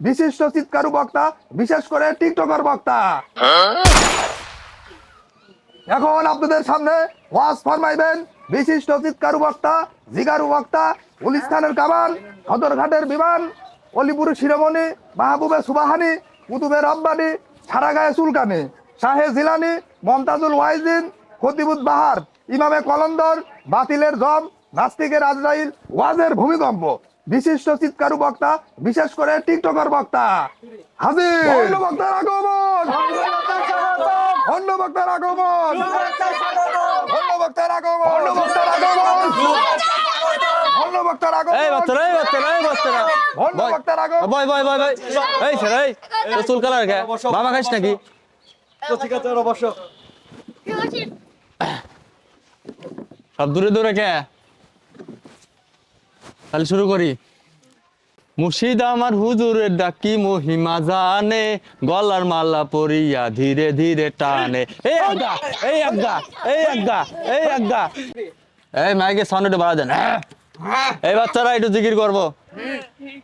বিশিষ্ট চিৎকারু বক্তা, বিশেষ করে টিকটকার বক্তা। এখন আপনাদের সামনে ওয়াজ ফরমাইবেন বিশিষ্ট চিৎকারু বক্তা, জিগারু বক্তা গুলিস্তানের কামান, সদরঘাটের বিমান, অলিপুর শিরোমণি, মাহবুবে সুবাহানি, কুতুবের রব্বানি সারাগায়ে চুলকানি, শাহে জিলানি, মমতাজুল ওয়াইজিন, খতিবুদ বাহার, ইমামে কলন্দর, বাতিলের জম, নাস্তিকের আজরাইল, ওয়াজের ভূমিকম্প। বিশিষ্ট চিৎকারু বক্তা বিশেষ করে টিকটকার বক্তা। হাজির! অন্য বক্তার আগমন অন্য বক্তার আগমন অন্য বক্তার আগমন অন্য বক্তার আগমন অন্য বক্তার এই আগমন বাচ্চারা এই বাচ্চারা এই বাচ্চারা অন্য বক্তার আগমন বয় বয় বয় বয়। এই স্যার এই। তো চুল কালার কে? বাবা খাইস নাকি? সব দূরে দূরে কে? তাহলে শুরু করি মুর্শিদ আমার হুজুরের ডাকি মহিমা জানে গলার মালা পরিয়া ধীরে ধীরে টানে এই আজ্ঞা এই আজ্ঞা এই আজ্ঞা এই আজ্ঞা এই মাইকে সাউন্ড বাড়া দেন এই বাচ্চারা একটু জিকির করব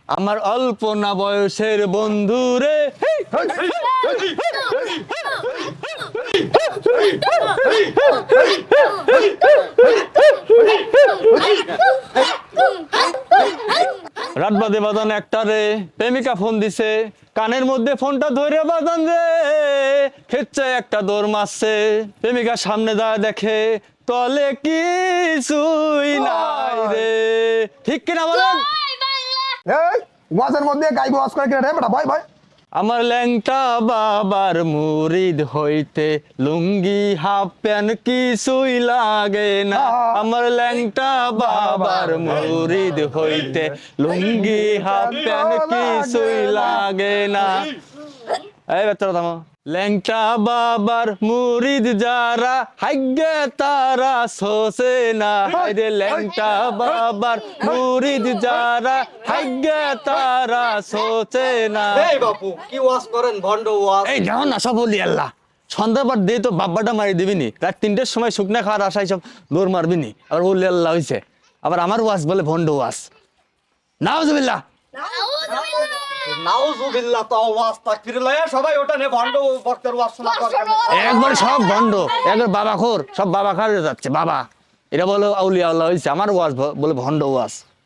আমার অল্প না বয়সের বন্ধু রে রাত বাদে বাজান একটা রে। প্রেমিকা ফোন দিছে। কানের মধ্যে ফোনটা ধরে বাজান রে। খেচ্ছে একটা দৌড় মারছে। প্রেমিকা সামনে দাঁড়া দেখে তলে কিছুই নাই রে। ঠিক কিনা বলেন? এই ওয়াজের মধ্যে গাইবো ওয়াজ করে কিনা রে বেটা? ভাই ভয়। আমার ল্যাংটা বাবার মুরিদ হইতে লুঙ্গি হাফ প্যান্ট কিছুই লাগে না। আমার ল্যাংটা বাবার মুরিদ হইতে লুঙ্গি হাফ প্যান্ট কিছুই লাগে না। এই থামো ল্যাংটা বাবার মুরিদ যারা হাইগে তারা সোসে না। রে ল্যাংটা বাবার মুরিদ যারা হাইগে তারা সোচে না। এই বাপু কি ওয়াজ করেন ভন্ড ওয়াজ? এই যাও না সব বলি আল্লাহ। সন্ধ্যাবার দিয়ে তো বাব্বাটা মারি দিবিনি রাত তিনটের সময় শুকনা খাওয়ার আশায় সব দৌড় মারবিনি আবার বললি আল্লাহ হয়েছে আবার আমার ওয়াজ বলে ভণ্ড ওয়াজ। নাউজুবিল্লাহ। সবাই ওটা নে ভন্ড ওয়াজ একবার সব ভন্ড একবার বাবা খোর, সব বাবা যাচ্ছে, বাবা। এটা বলো আউলিয়া আল্লাহ হয়েছে আমার ওয়াজ বলে ভন্ড ওয়াজ।